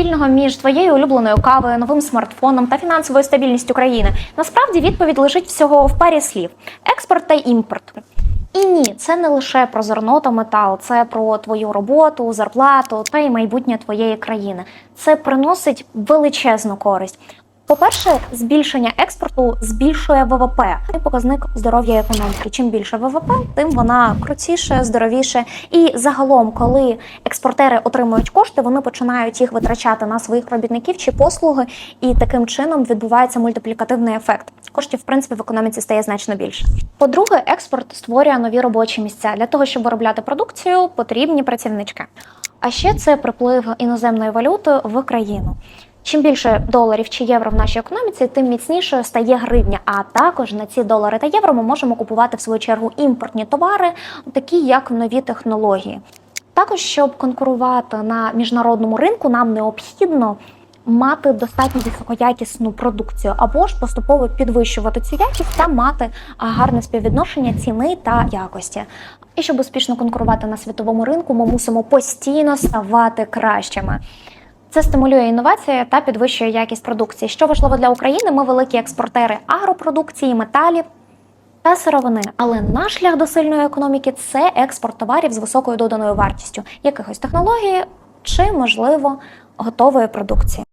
спільного між твоєю улюбленою кавою, новим смартфоном та фінансовою стабільністю країни? Насправді відповідь лежить всього в парі слів: експорт та імпорт. І ні, це не лише про зерно та метал, це про твою роботу, зарплату та й майбутнє твоєї країни. Це приносить величезну користь. По-перше, збільшення експорту збільшує ВВП. Це показник здоров'я економіки. Чим більше ВВП, тим вона крутіше, здоровіше. І загалом, коли експортери отримують кошти, вони починають їх витрачати на своїх робітників чи послуги, і таким чином відбувається мультиплікативний ефект. Коштів, в принципі, в економіці стає значно більше. По-друге, експорт створює нові робочі місця. Для того, щоб виробляти продукцію, потрібні працівнички. А ще це приплив іноземної валюти в країну. Чим більше доларів чи євро в нашій економіці, тим міцнішою стає гривня. А також на ці долари та євро ми можемо купувати в свою чергу імпортні товари, такі як нові технології. Також, щоб конкурувати на міжнародному ринку, нам необхідно мати достатньо високоякісну продукцію, або ж поступово підвищувати цю якість та мати гарне співвідношення ціни та якості. І щоб успішно конкурувати на світовому ринку, ми мусимо постійно ставати кращими. Це стимулює інновації та підвищує якість продукції. Що важливо для України, ми великі експортери агропродукції, металів та сировини. Але наш шлях до сильної економіки це експорт товарів з високою доданою вартістю, якихось технологій чи, можливо, готової продукції.